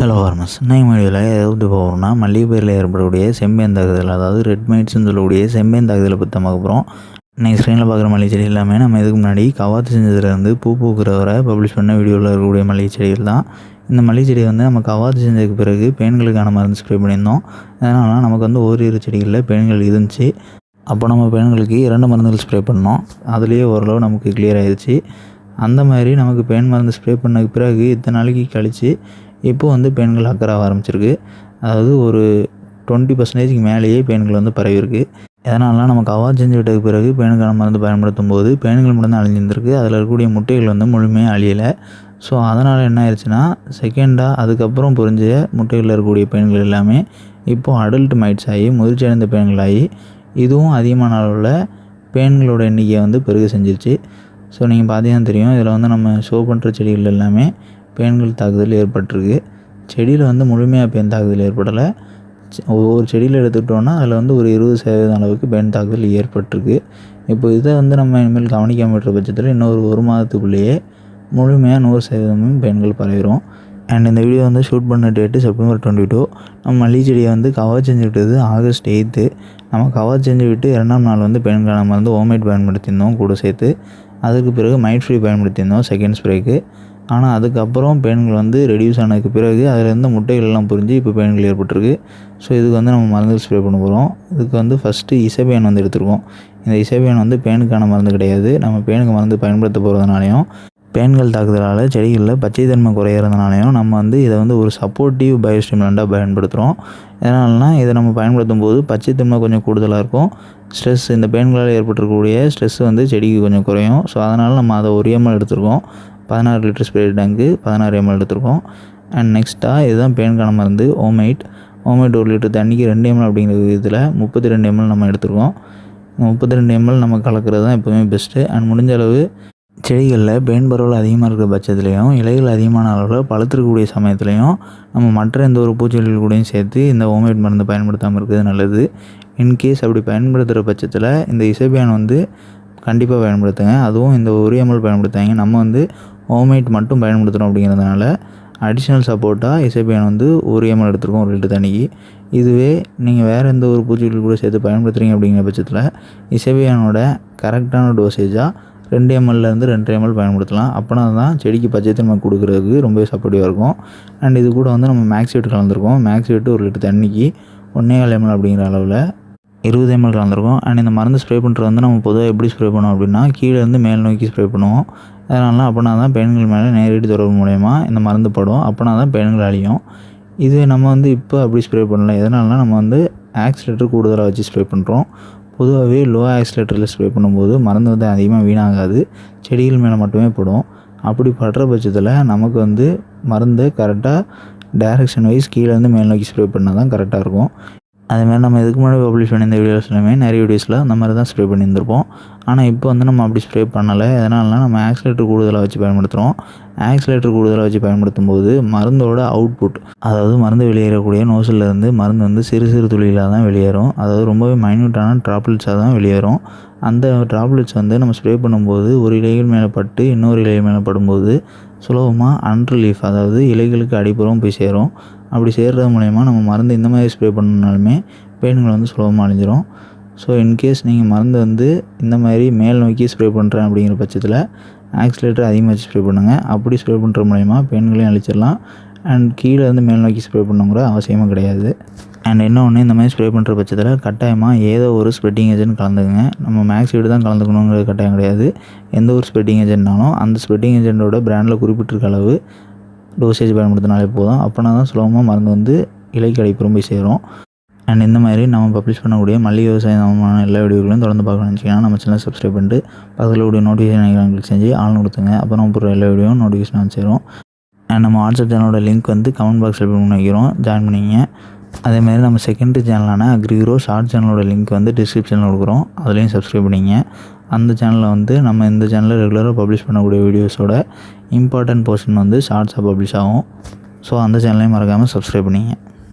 Hello ஃபார்மஸ் இன்னைக்கு வீடியோவில் எதாவது போகிறோம்னா மல்லிகை பயிரில் ஏற்படக்கூடிய செம்பேந்தாக்குதல் அதாவது ரெட் மைட்ஸ்னு சொல்லக்கூடிய செம்பேந்தாக்குதலை பற்றி தான் போகிறோம் இன்னைக்கு ஸ்க்ரீனில் பார்க்குற மல்லிகை செடி எல்லாமே நம்ம இதுக்கு முன்னாடி கவாத்து செஞ்சதுலேருந்து பூ பூக்கிற வரை பப்ளிஷ் பண்ண வீடியோவில் இருக்கக்கூடிய மல்லிகை செடிகள் தான். இந்த மல்லிகை செடி வந்து நம்ம கவாத்து செஞ்சதுக்கு பிறகு பெண்களுக்கான மருந்து ஸ்ப்ரே பண்ணியிருந்தோம். அதனால் நமக்கு வந்து ஓரிரு செடிகளில் பெண்கள் இருந்துச்சு. அப்போ நம்ம பெண்களுக்கு இரண்டு மருந்துகள் ஸ்ப்ரே பண்ணோம். அதுலேயே ஓரளவு நமக்கு கிளியர் ஆயிடுச்சு அந்த மாதிரி நமக்கு பெயின் மருந்து ஸ்ப்ரே பண்ணதுக்கு பிறகு இத்தனை நாளைக்கு கழித்து இப்போ வந்து பெண்கள் அக்கறாக ஆரம்பிச்சிருக்கு. அதாவது ஒரு டுவெண்ட்டி பர்சன்டேஜ்க்கு மேலேயே பெண்கள் வந்து பரவிருக்கு எதனாலலாம் நமக்கு அவா செஞ்சு விட்டதுக்கு பிறகு பேனுக்கான மருந்து பயன்படுத்தும் போது பேனுகள் மட்டும்தான் அழிஞ்சிருந்திருக்கு. அதில் இருக்கக்கூடிய முட்டைகள் வந்து முழுமையாக அழியலை. ஸோ அதனால் என்ன ஆயிடுச்சுன்னா செகண்டாக அதுக்கப்புறம் புரிஞ்ச முட்டைகளில் இருக்கக்கூடிய பெண்கள் எல்லாமே இப்போது அடல்ட் மைட்ஸ் ஆகி முதிர்ச்சி அடைந்த பெண்களாகி இதுவும் அதிகமான அளவில் பேன்களோட எண்ணிக்கையை வந்து பெருக செஞ்சிருச்சு. ஸோ நீங்கள் பார்த்தீங்கன்னா தெரியும் இதில் வந்து நம்ம ஷோ பண்ணுற செடிகள் எல்லாமே பேன்கள் தாக்குதல் ஏற்பட்டிருக்கு. செடியில் வந்து முழுமையாக பேன் தாக்குதல் ஏற்படலை. ஒவ்வொரு செடியில் எடுத்துக்கிட்டோன்னா அதில் வந்து ஒரு இருபது சதவீதம் அளவுக்கு பேன் தாக்குதல் ஏற்பட்டிருக்கு. இப்போ இதை வந்து நம்ம இனிமேல் கவனிக்காம விட்டுற பட்சத்தில் இன்னொரு ஒரு மாதத்துக்குள்ளேயே முழுமையாக நூறு சதவீதமும் பெண்கள் பரவிடும் அண்ட் இந்த வீடியோ வந்து ஷூட் பண்ண டேட்டு செப்டம்பர் டுவெண்ட்டி டூ நம்ம மல்லி செடியை வந்து கவர் செஞ்சு விட்டது ஆகஸ்ட் எயித்து நம்ம கவர் செஞ்சு விட்டு இரண்டாம் நாள் வந்து பெண்கள் நம்ம வந்து ஹோம்மேட் பயன்படுத்தியிருந்தோம் கூட சேர்த்து. அதுக்கு பிறகு மைட் ஃப்ரீ பயன்படுத்தியிருந்தோம் செகண்ட் ஸ்ப்ரேக்கு ஆனால் அதுக்கப்புறம் பெயின்கள் வந்து ரெடியூஸ் ஆனதுக்கு பிறகு அதில் இருந்த முட்டைகள் எல்லாம் புரிஞ்சு இப்போ பெயின்கள் ஏற்பட்டிருக்கு. ஸோ இதுக்கு வந்து நம்ம மருந்து ஸ்ப்ரே பண்ண போகிறோம் இதுக்கு வந்து ஃபஸ்ட்டு இசைபியான் வந்து எடுத்துருக்கோம். இந்த இசைபியான் வந்து பேனுக்கான மருந்து கிடையாது. நம்ம பேனுக்கு மருந்து பயன்படுத்த போகிறதுனாலையும் பேன்கள் தாக்குதலால் செடிகளில் பச்சைத்தன்மை குறையிறதுனாலையும் நம்ம வந்து இதை வந்து ஒரு சப்போர்ட்டிவ் பயோஸ்டிமுலண்ட்டாக பயன்படுத்துகிறோம் எதனால்னா இதை நம்ம பயன்படுத்தும் போது பச்சைத்தன்மை கொஞ்சம் கூடுதலாக இருக்கும். ஸ்ட்ரெஸ் இந்த பெயின்களால் ஏற்பட்டிருக்கக்கூடிய ஸ்ட்ரெஸ் வந்து செடிக்கு கொஞ்சம் குறையும். ஸோ அதனால் நம்ம அதை ஒரு எம்எல் எடுத்துருக்கோம். பதினாறு லிட்டர் ஸ்ப்ரே டேங்கு பதினாறு எம்எல் எடுத்திருக்கோம். அண்ட் நெக்ஸ்ட்டாக இதுதான் பேன்கான மருந்து ஓமைட் ஓமைட் ஒரு லிட்டர் தண்ணிக்கு ரெண்டு எம்எல் அப்படிங்கிற விதத்தில் முப்பத்தி ரெண்டு எம்எல் நம்ம எடுத்திருக்கோம். முப்பத்தி ரெண்டு எம்எல் நம்ம கலக்கிறது தான் எப்போவுமே பெஸ்ட்டு அண்ட் முடிஞ்ச அளவு செடிகளில் பேன் பரவல் அதிகமாக இருக்கிற பட்சத்துலேயும் இலைகள் அதிகமான அளவில் பழுத்திருக்கக்கூடிய சமயத்துலையும் நம்ம மற்ற எந்த ஒரு பூச்செடிகள் கூடயும் சேர்த்து இந்த ஹோம்மேட் மருந்து பயன்படுத்தாமல் இருக்கிறது நல்லது. இன்கேஸ் அப்படி பயன்படுத்துகிற பட்சத்தில் இந்த இசைபியான் வந்து கண்டிப்பாக பயன்படுத்துங்க. அதுவும் இந்த ஒரு எம்எல் பயன்படுத்தாங்க நம்ம வந்து ஹோம்மேட் மட்டும் பயன்படுத்துகிறோம் அப்படிங்கிறதுனால அடிஷ்னல் சப்போர்ட்டாக இசைபியான் வந்து ஒரு எம்எல் எடுத்துருக்கோம் ஒரு லிட்டர் தண்ணிக்கு. இதுவே நீங்கள் வேறு எந்த ஒரு பூச்சிகள் கூட சேர்த்து பயன்படுத்துகிறீங்க அப்படிங்கிற பட்சத்தில் இசைபியானோட கரெக்டான டோசேஜாக ரெண்டு எம்எல்லேருந்து ரெண்டு எம்எல் பயன்படுத்தலாம். அப்போனா தான் செடிக்கு பச்சைத்தன்மை கொடுக்குறதுக்கு ரொம்பவே சப்போர்ட்டிவாக இருக்கும். அண்ட் இது கூட வந்து நம்ம மேக்ஸ் வீட்டு கலந்துருக்கோம். மேக்ஸ் வீட்டு ஒரு லிட்டர் தண்ணிக்கு ஒன்றே கால் எம்எல் அப்படிங்கிற அளவில் இருபது எம்எல் கலந்துருக்கும். அண்ட் இந்த மருந்து ஸ்ப்ரே பண்ணுறது வந்து நம்ம பொதுவாக எப்படி ஸ்ப்ரே பண்ணுவோம் அப்படின்னா கீழே இருந்து மேல் நோக்கி ஸ்ப்ரே பண்ணுவோம். அதனால அப்படின்னா தான் பெண்கள் மேலே நேரடி தொடர்பு மூலயமா இந்த மருந்து படும். அப்படின்னா தான் பெண்கள் அழியும். இது நம்ம வந்து இப்போ அப்படி ஸ்ப்ரே பண்ணல. எதனால்னா நம்ம வந்து ஆக்சிலேட்டர் கூடுதலாக வச்சு ஸ்ப்ரே பண்ணுறோம் பொதுவாகவே லோ ஆக்சிலேட்டரில் ஸ்ப்ரே பண்ணும்போது மருந்து வந்து அதிகமாக வீணாகாது. செடிகள் மேலே மட்டுமே படும். அப்படி படுற பட்சத்தில் நமக்கு வந்து மருந்து கரெக்டாக டைரக்ஷன் வைஸ் கீழேருந்து மேல் நோக்கி ஸ்ப்ரே பண்ணால் தான் கரெக்டாக இருக்கும். அதுமாதிரி நம்ம இதுக்கு முன்னாடி பப்ளிஷ் பண்ணியிருந்த வீடியோஸ்லையுமே நிறைய வீடியோஸில் அந்த மாதிரி தான் ஸ்ப்ரே பண்ணியிருந்திருப்போம். ஆனால் இப்போ வந்து நம்ம அப்படி ஸ்ப்ரே பண்ணலை. எதனாலனா நம்ம ஆக்சிலேட்டர் கூடுதலாக வச்சு பயன்படுத்துகிறோம் ஆக்சிலேட்டர் கூடுதலாக வச்சு பயன்படுத்தும் போது மருந்தோட அவுட்புட் அதாவது மருந்து வெளியேறக்கூடிய நோசில் இருந்து மருந்து வந்து சிறு சிறு துளிகளாக தான் வெளியேறும். அதாவது ரொம்பவே மைன்யூட்டான ட்ராப்லெட்ஸாக தான் வெளியேறும். அந்த ட்ராப்லெட்ஸ் வந்து நம்ம ஸ்ப்ரே பண்ணும்போது ஒரு இலைகள் மேலே பட்டு இன்னொரு இலை மேலே படும்போது சுலபமாக அன்ரிலீஃப் அதாவது இலைகளுக்கு அடிப்புறம் போய் சேரும். அப்படி சேர்றது மூலயமா நம்ம மருந்து இந்த மாதிரி ஸ்ப்ரே பண்ணாலுமே பெயின்கள் வந்து சுலபமாக அழிஞ்சிரும். ஸோ இன்கேஸ் நீங்கள் மருந்து வந்து இந்த மாதிரி மேல் நோக்கி ஸ்ப்ரே பண்ணுறேன் அப்படிங்கிற பட்சத்தில் ஆக்சிலேட்டர் அதிகமாக வச்சு ஸ்ப்ரே பண்ணுங்கள் அப்படி ஸ்ப்ரே பண்ணுற மூலயமா பெயின்களையும் அழிச்சிடலாம். அண்ட் கீழே இருந்து மேல் நோக்கி ஸ்ப்ரே பண்ணுங்கிற அவசியமும் கிடையாது. அண்ட் இன்னொன்று இந்த மாதிரி ஸ்ப்ரே பண்ணுற பட்சத்தில் கட்டாயமாக ஏதோ ஒரு ஸ்ப்ரெட்டிங் ஏஜென்ட் கலந்துக்குங்க. நம்ம மேக்ஸ் வீடு தான் கலந்துக்கணுங்கிறது கட்டாயம் கிடையாது. எந்த ஒரு ஸ்ப்ரெட்டிங் ஏஜென்ட்னாலும் அந்த ஸ்ப்ரெட்டிங் ஏஜென்ட்டோட பிராண்டில் குறிப்பிட்டிருக்க அளவு டோசேஜ் பயன்படுத்தினாலே போதும். அப்போனா தான் சுலபமாக மருந்து வந்து இலைக்கு அடிப்புறம் போய் சேரும். அண்ட் இந்த மாதிரி நம்ம பப்ளிஷ் பண்ணக்கூடிய மல்லிகை விவசாயம் சம்பந்தமான எல்லா வீடியோக்களையும் தொடர்ந்து பார்க்கணும்னு வச்சிங்கன்னா நம்ம சேனல் சப்ஸ்கிரைப் பண்ணிட்டு பக்கத்தில் கூடிய நோட்டிஃபிகேஷன் கிளிக் செஞ்சு ஆள் கொடுத்துங்க அப்புறம் போகிற எல்லா வீடியோவும் நோட்டிஃபிகேஷன் வந்து அண்ட் நம்ம வாட்ஸ்அப் சேனலோட லிங்க் வந்து கமெண்ட் பாக்ஸில் பண்ணி வைக்கிறோம். ஜாயின் பண்ணிங்க. அதேமாதிரி நம்ம செகண்டரி சேனலான அக்ரிக்ரோ ஷார்ட் சேனலோட லிங்க் வந்து டிஸ்கிரிப்ஷனில் கொடுக்குறோம். அதுலேயும் சப்ஸ்கிரைப் பண்ணிங்க. அந்த சேனலில் வந்து நம்ம இந்த சேனலில் ரெகுலராக பப்ளிஷ் பண்ணக்கூடிய வீடியோஸோட இம்பார்ட்டன்ட் போர்ஷன் வந்து ஷார்ட்ஸாக பப்ளிஷ் ஆகும். ஸோ அந்த சேனலையும் மறக்காமல் சப்ஸ்கிரைப் பண்ணிங்க.